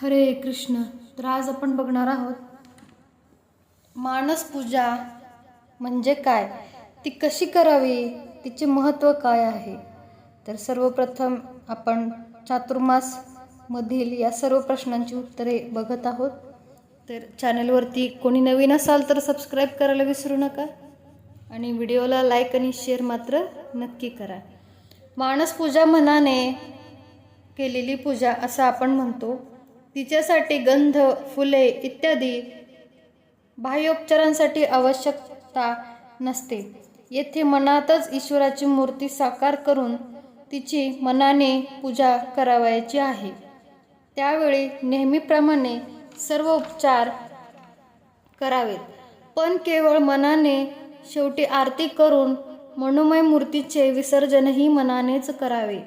हरे कृष्ण तर आज आपण बघणार आहोत मानस पूजा म्हणजे काय? ती कशी करावी? तिचे महत्त्व काय आहे? तर सर्वप्रथम आपण चातुर्मास मधील या सर्व प्रश्नांची उत्तरे बघत आहोत. तर चॅनलवरती कोणी नवीन असाल तर सबस्क्राईब करायला विसरू नका आणि व्हिडिओला लाईक आणि शेअर मात्र नक्की करा. मानस पूजा मनाने केलेली पूजा असं आपण म्हणतो. तिच्यासाठी गंध फुले इत्यादी बाह्योपचारांसाठी आवश्यकता नसते. येथे मनातच ईश्वराची मूर्ती साकार करून तिची मनाने पूजा करावयाची आहे. त्यावेळी नेहमीप्रमाणे सर्व उपचार करावेत. पण केवळ मनाने शेवटी आरती करून मनोमय मूर्तीचे विसर्जनही मनानेच करावे.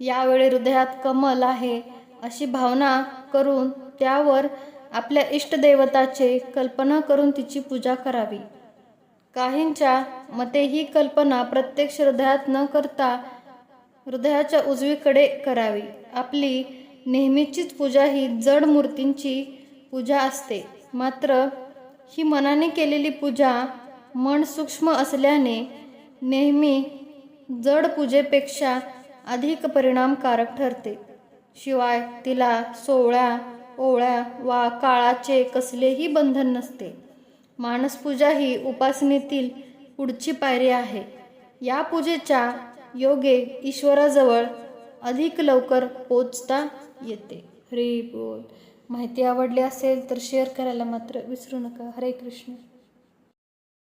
यावेळी हृदयात कमल आहे. अशी भावना करून त्यावर आपल्या इष्टदेवताचे कल्पना करून तिची पूजा करावी. काहींच्या मते ही कल्पना प्रत्यक्ष हृदयात न करता हृदयाच्या उजवीकडे करावी. आपली नेहमीचीच पूजा ही जड मूर्तींची पूजा असते. मात्र ही मनाने केलेली पूजा मन सूक्ष्म असल्याने नेहमी जड पूजेपेक्षा अधिक परिणामकारक ठरते. शिवाय तिला सोळ्या ओळ्या वा काळाचे कसलेही बंधन नसते. मानसपूजा ही उपासनेतील पुढची पायरी आहे. या पूजेच्या योगे ईश्वराजवळ अधिक लवकर पोचता येते. हरी बोल. माहिती आवडली असेल तर शेअर करायला मात्र विसरू नका. हरे कृष्ण.